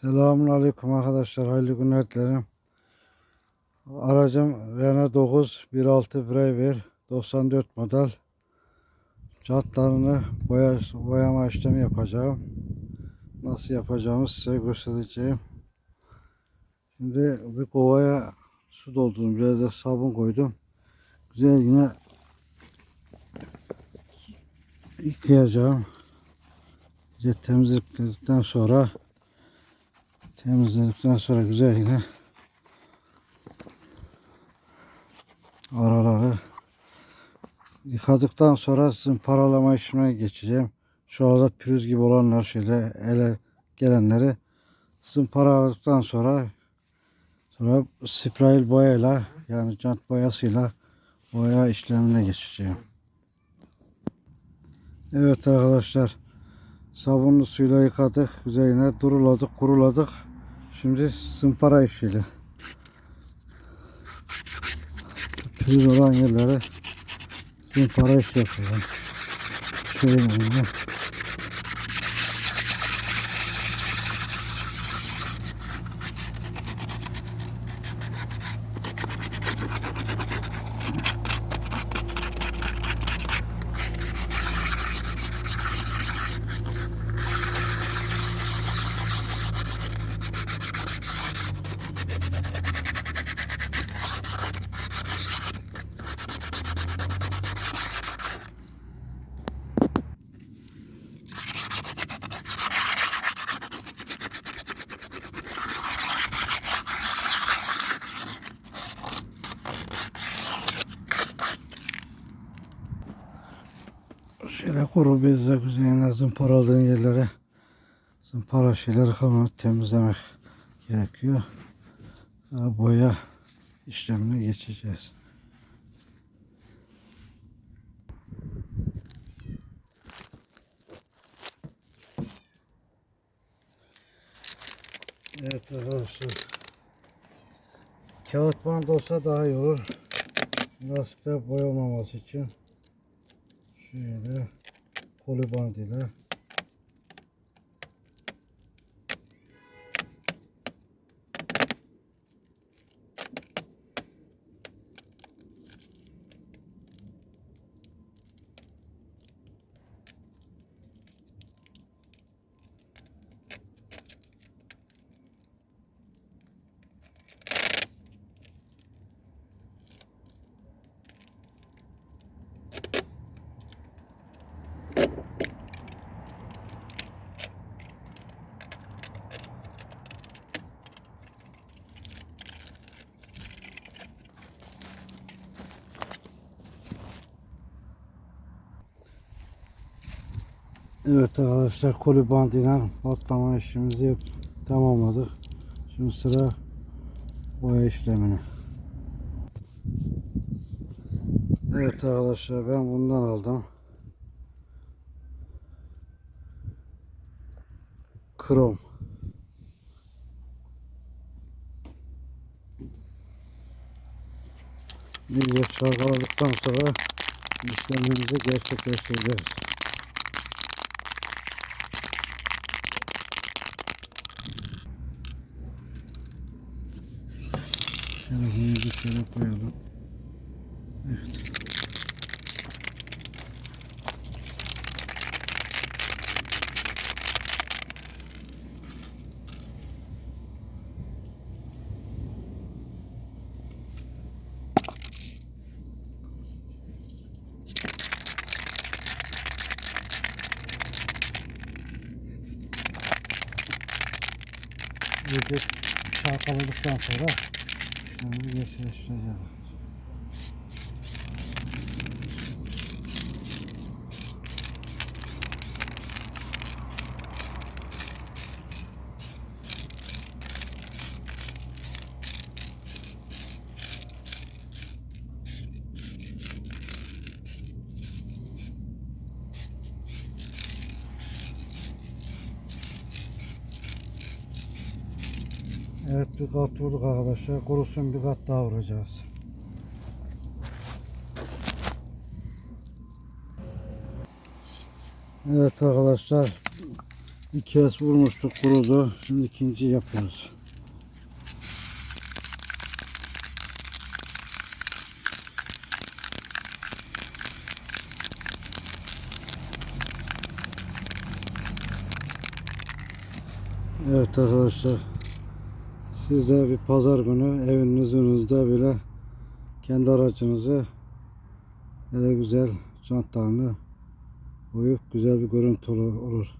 Selamun Aleyküm arkadaşlar. Hayırlı günler dilerim. Aracım Renault 9 1.6 Brever 94 model. Jantlarını boya, boyama işlemi yapacağım. Nasıl yapacağımı size göstereceğim. Şimdi bir kovaya su doldurdum. Biraz da sabun koydum. Güzel yine yıkayacağım. Güzel temizledikten sonra Temizledikten sonra güzel yine araları yıkadıktan sonra zımparalama işlemine geçeceğim. Şu anda pürüz gibi olanlar şöyle ele gelenleri zımparaladıktan sonra sonra sprey boyayla yani jant boyasıyla boya işlemine geçeceğim. Evet arkadaşlar sabunlu suyla yıkadık. Güzelce duruladık, kuruladık. Şimdi zımpara işiyle. Pürüz olan yerlere zımpara iş yapacağım. Şöyle Şöyle kuru bezle güzelce zımparaladığın yerlere zımpara şeyleri kalmadı temizlemek gerekiyor. Boya işlemine geçeceğiz. Evet arkadaşlar. Kağıt band olsa daha iyi olur. Lastikler boyamaması için. Şöyle koli band Evet arkadaşlar koli bandıyla batlama işimizi yap tamamladık. Şimdi sıra boya işlemine. Evet arkadaşlar ben bundan aldım. Krom. İyice çalkaladıktan sonra işlemimizi gerçekleştireceğiz. Bunu bir şöyle koyalım. Evet. İyice çalkaladıktan sonra Şimdi geçiştireceğim. Evet bir kat vurduk arkadaşlar. Kurusun bir kat daha vuracağız. Evet arkadaşlar Bir kez vurmuştuk kurudu. Şimdi ikinci yapıyoruz. Evet arkadaşlar. Siz de bir pazar günü evinizin önünde bile kendi aracınızı hele güzel jantlarını koyup güzel bir görüntü olur.